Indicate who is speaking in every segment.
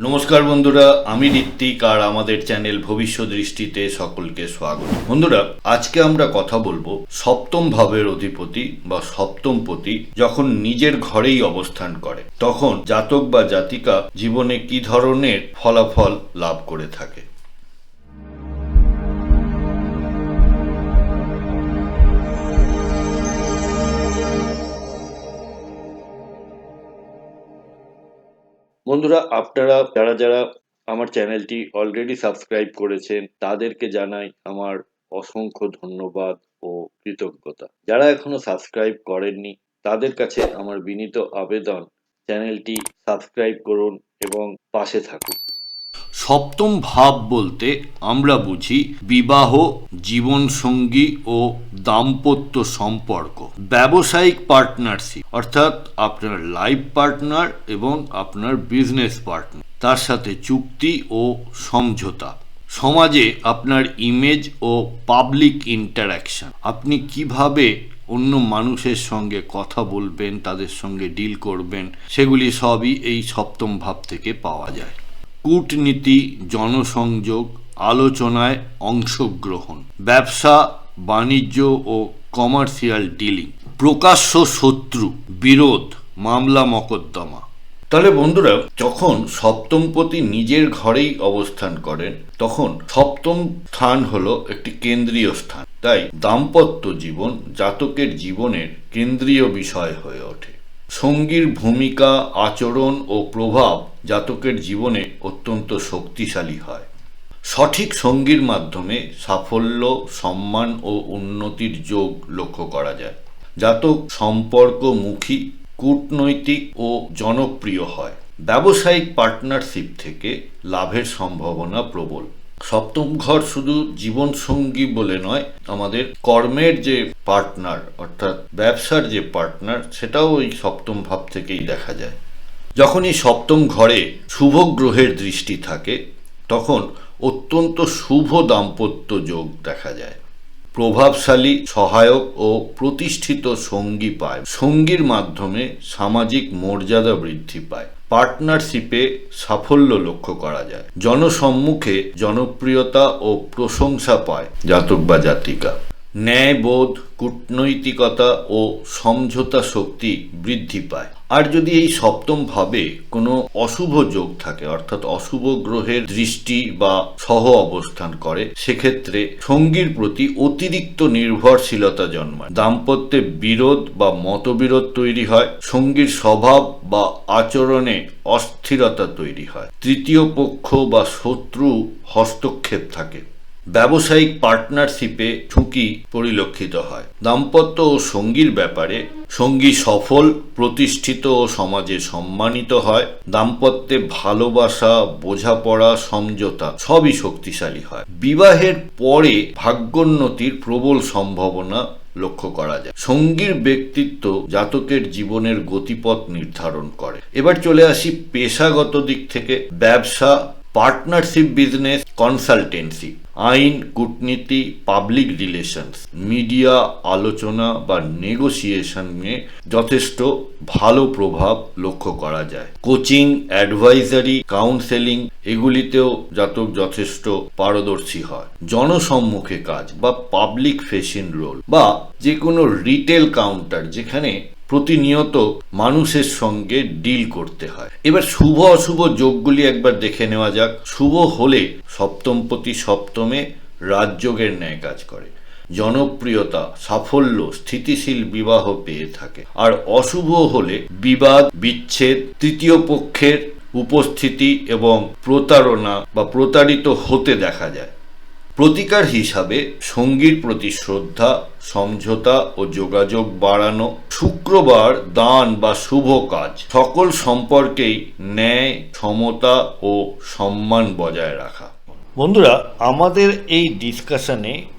Speaker 1: নমস্কার বন্ধুরা, আমি ঋত্বিক আর আমাদের চ্যানেল ভবিষ্য দৃষ্টিতে সকলকে স্বাগত। বন্ধুরা, আজকে আমরা কথা বলব সপ্তম ভাবের অধিপতি বা সপ্তমপতি যখন নিজের ঘরেই অবস্থান করে, তখন জাতক বা জাতিকা জীবনে কি ধরনের ফলাফল লাভ করে থাকে? বন্ধুরা, আপনারা, যারা যারা আমার চ্যানেলটি অলরেডি সাবস্ক্রাইব করেছেন, তাদেরকে জানাই আমার অসংখ্য ধন্যবাদ ও কৃতজ্ঞতা। যারা এখনও সাবস্ক্রাইব করেননি, তাদের কাছে আমার বিনীত আবেদন, চ্যানেলটি সাবস্ক্রাইব করুন এবং পাশে থাকুন। সপ্তম ভাব বলতে আমরা বুঝি বিবাহ, জীবনসঙ্গী ও দাম্পত্য সম্পর্ক। ব্যবসায়িক পার্টনারশিপ, অর্থাৎ আপনার লাইফ পার্টনার এবং আপনার বিজনেস পার্টনার, তার সাথে চুক্তি ও সমঝোতা। সমাজে আপনার ইমেজ ও পাবলিক ইন্টারাকশন। আপনি কীভাবে অন্য মানুষের সঙ্গে কথা বলবেন, তাদের সঙ্গে ডিল করবেন, সেগুলি সবই এই সপ্তম ভাব থেকে পাওয়া যায়। কূটনীতি, জনসংযোগ, আলোচনায় অংশগ্রহণ, ব্যবসা, বাণিজ্য ও কমার্শিয়াল ডিলিং, প্রকাশ্য শত্রু, বিরোধ, মামলা মকদ্দমা। তাহলে বন্ধুরা, যখন সপ্তমপতি নিজের ঘরেই অবস্থান করেন, তখন সপ্তম স্থান হলো একটি কেন্দ্রীয় স্থান। তাই দাম্পত্য জীবন জাতকের জীবনের কেন্দ্রীয় বিষয় হয়ে ওঠে। সঙ্গীর ভূমিকা, আচরণ ও প্রভাব জাতকের জীবনে অত্যন্ত শক্তিশালী হয়। সঠিক সঙ্গীর মাধ্যমে সাফল্য, সম্মান ও উন্নতির যোগ লক্ষ্য করা যায়। জাতক সম্পর্কমুখী, কূটনৈতিক ও জনপ্রিয় হয়। ব্যবসায়িক পার্টনারশিপ থেকে লাভের সম্ভাবনা প্রবল। সপ্তম ঘর শুধু জীবন সঙ্গী বলে নয়, আমাদের কর্মের যে পার্টনার, অর্থাৎ ব্যবসার যে পার্টনার, সেটাও ওই সপ্তম ভাব থেকেই দেখা যায়। যখন এই সপ্তম ঘরে শুভ গ্রহের দৃষ্টি থাকে, তখন অত্যন্ত শুভ দাম্পত্য যোগ দেখা যায়। প্রভাবশালী, সহায়ক ও প্রতিষ্ঠিত সঙ্গী পায়। সঙ্গীর মাধ্যমে সামাজিক মর্যাদা বৃদ্ধি পায়। পার্টনারশিপে সাফল্য লক্ষ্য করা যায়। জনসম্মুখে জনপ্রিয়তা ও প্রশংসা পায় জাতক বা জাতিকা। ন্যায়বোধ, কূটনৈতিকতা ও সমঝোতা শক্তি বৃদ্ধি পায়। আর যদি এই সপ্তম ভাবে কোনো অশুভ যোগ থাকে, অর্থাৎ অশুভ গ্রহের দৃষ্টি বা সহ অবস্থান করে, সেক্ষেত্রে সঙ্গীর প্রতি অতিরিক্ত নির্ভরশীলতা জন্মায়। দাম্পত্যে বিরোধ বা মতবিরোধ তৈরি হয়, সঙ্গীর স্বভাব বা আচরণে অস্থিরতা তৈরি হয়। তৃতীয় পক্ষ বা শত্রু হস্তক্ষেপ থাকে। ব্যবসায়িক পার্টনারশিপে ঝুঁকি পরিলক্ষিত হয়। দাম্পত্য ও সঙ্গীর ব্যাপারে সঙ্গী সফল, প্রতিষ্ঠিত ও সমাজে সম্মানিত হয়। দাম্পত্যে ভালোবাসা, বোঝাপড়া, সমঝোতা সবই শক্তিশালী হয়। বিবাহের পরে ভাগ্যোন্নতির প্রবল সম্ভাবনা লক্ষ্য করা যায়। সঙ্গীর ব্যক্তিত্ব জাতকের জীবনের গতিপথ নির্ধারণ করে। এবার চলে আসি পেশাগত দিক থেকে। ব্যবসা, পার্টনারশিপ বিজনেস, কনসালটেন্সি। আইন, কূটনীতি পাবলিক রিলেশনস মিডিয়া আলোচনা বা নেগোসিয়েশনে যথেষ্ট ভালো প্রভাব লক্ষ্য করা যায়। কোচিং অ্যাডভাইজারি কাউন্সেলিং এগুলিতেও জাতক যথেষ্ট পারদর্শী হয়। জনসম্মুখে কাজ বা পাবলিক ফেশন রোল বা যে কোনো রিটেল কাউন্টার যেখানে প্রতিনিয়ত মানুষের সঙ্গে ডিল করতে হয়। এবার শুভ অশুভ যোগগুলি একবার দেখে নেওয়া যাক। শুভ হলে সপ্তমপতি সপ্তমে রাজযোগের ন্যায় কাজ করে। জনপ্রিয়তা, সাফল্য, স্থিতিশীল বিবাহ পেয়ে থাকে। আর অশুভ হলে বিবাদ, বিচ্ছেদ, তৃতীয় পক্ষের উপস্থিতি এবং প্রতারণা বা প্রতারিত হতে দেখা যায়। প্রতিকার হিসাবে সঙ্গীর প্রতি শ্রদ্ধা, সমঝোতা ও যোগাযোগ বাড়ানো শুক্রবার দান বা শুভ কাজ সকল সম্পর্কেই ন্যায়, সমতা ও সম্মান বজায় রাখা। বন্ধুরা, আমাদের এই ডিসকাশনে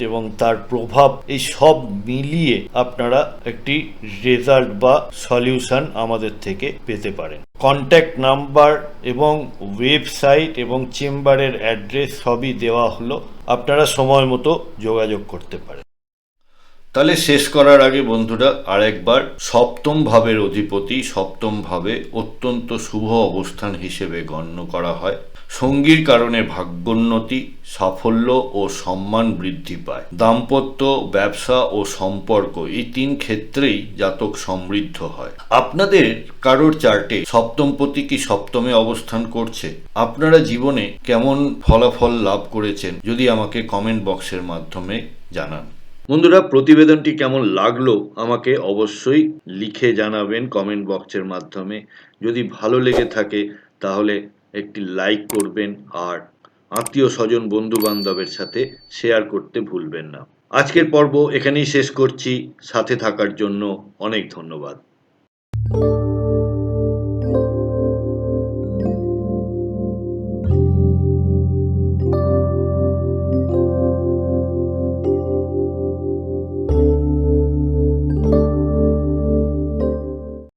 Speaker 1: এবং তার প্রভাব, এই সব মিলিয়ে আপনারা একটি রেজাল্ট বা সলিউশন আমাদের থেকে পেতে পারেন। কন্ট্যাক্ট নাম্বার এবং ওয়েবসাইট এবং চেম্বারের অ্যাড্রেস সবই দেওয়া হলো। আপনারা সময় মতো যোগাযোগ করতে পারেন। তাহলে শেষ করার আগে বন্ধুরা, আরেকবার সপ্তম ভাবের অধিপতি সপ্তম ভাবে অত্যন্ত শুভ অবস্থান হিসেবে গণ্য করা হয়। সঙ্গীর কারণে ভাগ্যোন্নতি, সাফল্য ও সম্মান বৃদ্ধি পায়। দাম্পত্য, ব্যবসা ও সম্পর্ক এই তিন ক্ষেত্রেই জাতক সমৃদ্ধ হয়। আপনাদের কারোর চার্টে সপ্তমপতি কি সপ্তমে অবস্থান করছে? আপনারা জীবনে কেমন ফলাফল লাভ করেছেন? যদি আমাকে কমেন্ট বক্সের মাধ্যমে জানান। বন্ধুরা, প্রতিবেদনটি কেমন লাগল আমাকে অবশ্যই লিখে জানাবেন কমেন্ট বক্সের মাধ্যমে। যদি ভালো লেগে থাকে, তাহলে একটি লাইক করবেন আর আত্মীয় স্বজন বন্ধু বান্ধবের সাথে শেয়ার করতে ভুলবেন না। আজকের পর্ব এখানেই শেষ করছি। সাথে থাকার জন্য অনেক ধন্যবাদ।